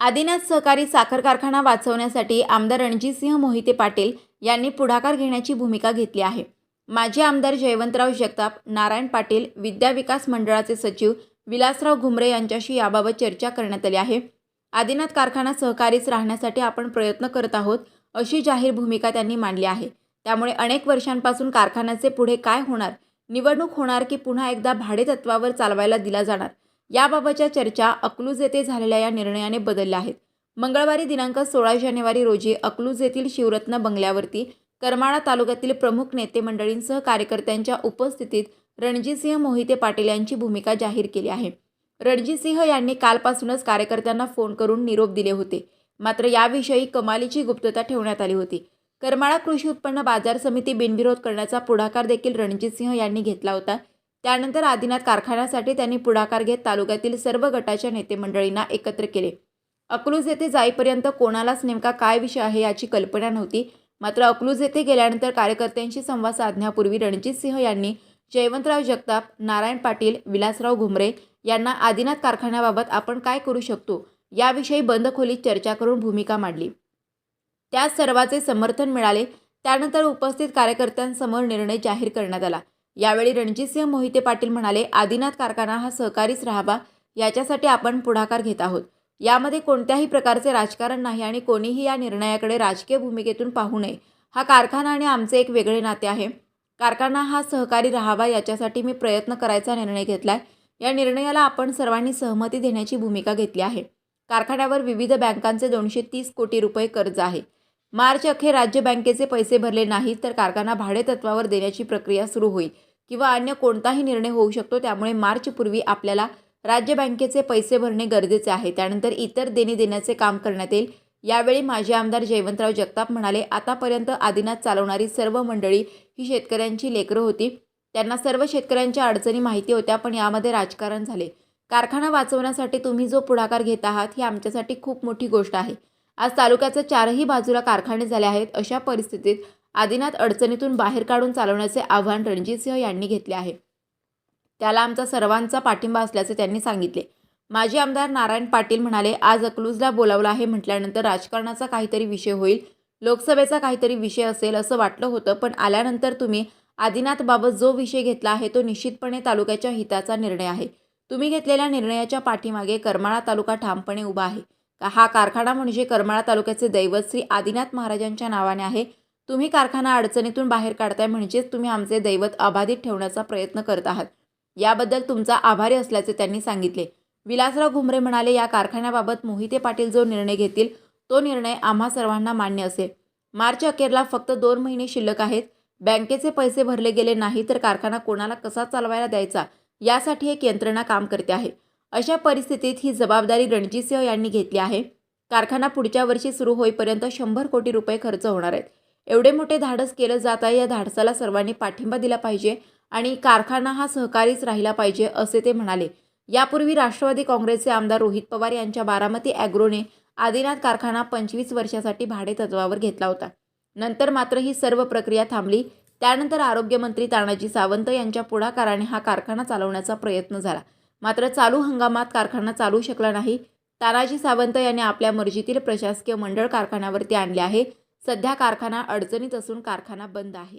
आदिनाथ सहकारी साखर कारखाना वाचवण्यासाठी आमदार रणजितसिंह मोहिते पाटील यांनी पुढाकार घेण्याची भूमिका घेतली आहे. माजी आमदार जयवंतराव जगताप नारायण पाटील विद्या विकास मंडळाचे सचिव विलासराव घुमरे यांच्याशी याबाबत चर्चा करण्यात आली आहे. आदिनाथ कारखाना सहकारीच राहण्यासाठी आपण प्रयत्न करत आहोत अशी जाहीर भूमिका त्यांनी मांडली आहे. त्यामुळे अनेक वर्षांपासून कारखान्याचे पुढे काय होणार निवडणूक होणार की पुन्हा एकदा भाडेतत्वावर चालवायला दिला जाणार याबाबतच्या चर्चा अकलूज येथे झालेल्या या निर्णयाने बदलल्या आहेत. मंगळवारी दिनांक सोळा जानेवारी रोजी अकलूज येथील शिवरत्न बंगल्यावरती करमाळा तालुक्यातील प्रमुख नेते मंडळींसह कार्यकर्त्यांच्या उपस्थितीत रणजितसिंह मोहिते पाटील यांची भूमिका जाहीर केली आहे. रणजितसिंह यांनी कालपासूनच कार्यकर्त्यांना फोन करून निरोप दिले होते. मात्र याविषयी कमालीची गुप्तता ठेवण्यात आली होती. करमाळा कृषी उत्पन्न बाजार समिती बिनविरोध करण्याचा पुढाकार देखील रणजितसिंह यांनी घेतला होता. त्यानंतर आदिनाथ कारखान्यासाठी त्यांनी पुढाकार घेत तालुक्यातील सर्व गटाच्या नेते मंडळींना एकत्र केले. अकलूज येथे जाईपर्यंत कोणालाच नेमका काय विषय आहे याची कल्पना नव्हती. मात्र अकलूज येथे गेल्यानंतर कार्यकर्त्यांशी संवाद साधण्यापूर्वी रणजित सिंह यांनी जयवंतराव जगताप नारायण पाटील विलासराव घुमरे यांना आदिनाथ कारखान्याबाबत आपण काय करू शकतो याविषयी बंद खोलीत चर्चा करून भूमिका मांडली. त्या सर्वाचे समर्थन मिळाले. त्यानंतर उपस्थित कार्यकर्त्यांसमोर निर्णय जाहीर करण्यात आला. यावेळी रणजितसिंह मोहिते पाटील म्हणाले आदिनाथ कारखाना हा सहकारीच राहावा याच्यासाठी आपण पुढाकार घेत आहोत. यामध्ये कोणत्याही प्रकारचे राजकारण नाही आणि कोणीही या निर्णयाकडे राजकीय भूमिकेतून पाहू नये. हा कारखाना आणि आमचे एक वेगळे नाते आहे. कारखाना हा सहकारी राहावा याच्यासाठी मी प्रयत्न करायचा निर्णय घेतला आहे या निर्णयाला आपण सर्वांनी सहमती देण्याची भूमिका घेतली आहे. कारखान्यावर विविध बँकांचे दोनशे तीस कोटी रुपये कर्ज आहे. मार्च अखेर राज्य बँकेचे पैसे भरले नाहीत तर कारखाना भाडेतत्वावर देण्याची प्रक्रिया सुरू होईल. किंवा अन्य कोणताही निर्णय होऊ शकतो त्यामुळे मार्चपूर्वी आपल्याला राज्य बँकेचे पैसे भरणे गरजेचे आहे. त्यानंतर इतर देणी देण्याचे काम करण्यात येईल. यावेळी माजी आमदार जयवंतराव जगताप म्हणाले आतापर्यंत आदिनाथ चालवणारी सर्व मंडळी ही शेतकऱ्यांची लेकरं होती. त्यांना सर्व शेतकऱ्यांच्या अडचणी माहिती होत्या पण यामध्ये राजकारण झाले. कारखाना वाचवण्यासाठी तुम्ही जो पुढाकार घेत आहात ही आमच्यासाठी खूप मोठी गोष्ट आहे. आज तालुक्याच्या चारही बाजूला कारखाने झाले आहेत. अशा परिस्थितीत आदिनाथ अडचणीतून बाहेर काढून चालवण्याचे आव्हान रणजितसिंह यांनी घेतले आहे. त्याला आमचा सर्वांचा पाठिंबा असल्याचे त्यांनी सांगितले. माजी आमदार नारायण पाटील म्हणाले आज अकलूजला बोलावलं आहे म्हटल्यानंतर राजकारणाचा काहीतरी विषय होईल लोकसभेचा काहीतरी विषय असेल असं वाटलं होतं पण आल्यानंतर तुम्ही आदिनाथबाबत जो विषय घेतला आहे तो निश्चितपणे तालुक्याच्या हिताचा निर्णय आहे. तुम्ही घेतलेल्या निर्णयाच्या पाठीमागे करमाळा तालुका ठामपणे उभा आहे. का हा कारखाना म्हणजे करमाळा तालुक्याचे दैवत श्री आदिनाथ महाराजांच्या नावाने आहे. तुम्ही कारखाना अडचणीतून बाहेर काढताय म्हणजेच तुम्ही आमचे दैवत अबाधित ठेवण्याचा प्रयत्न करत आहात. याबद्दल तुमचा आभारी असल्याचे त्यांनी सांगितले. विलासराव घुमरे म्हणाले या कारखान्याबाबत मोहिते पाटील जो निर्णय घेतील तो निर्णय आम्हा सर्वांना मान्य असेल. मार्च अखेरला फक्त दोन महिने शिल्लक आहेत. बँकेचे पैसे भरले गेले नाही तर कारखाना कोणाला कसा चालवायला द्यायचा यासाठी एक यंत्रणा काम करते आहे. अशा परिस्थितीत ही जबाबदारी रणजितसिंह यांनी घेतली आहे. कारखाना पुढच्या वर्षी सुरू होईपर्यंत शंभर कोटी रुपये खर्च होणार आहेत. एवढे मोठे धाडस केलं जात आहे या धाडसाला सर्वांनी पाठिंबा दिला पाहिजे आणि कारखाना हा सहकारीच राहिला पाहिजे असे ते म्हणाले. यापूर्वी राष्ट्रवादी काँग्रेसचे आमदार रोहित पवार यांच्या बारामती ॲग्रोने आदिनाथ कारखाना पंचवीस वर्षासाठी भाडेतत्वावर घेतला होता. नंतर मात्र ही सर्व प्रक्रिया थांबली. त्यानंतर आरोग्यमंत्री तानाजी सावंत यांच्या पुढाकाराने हा कारखाना चालवण्याचा प्रयत्न झाला. मात्र चालू हंगामात कारखाना चालू शकला नाही. तानाजी सावंत यांनी आपल्या मर्जीतील प्रशासकीय मंडळ कारखान्यावरती आणले आहे. सध्या कारखाना अडचणीत असून कारखाना बंद आहे.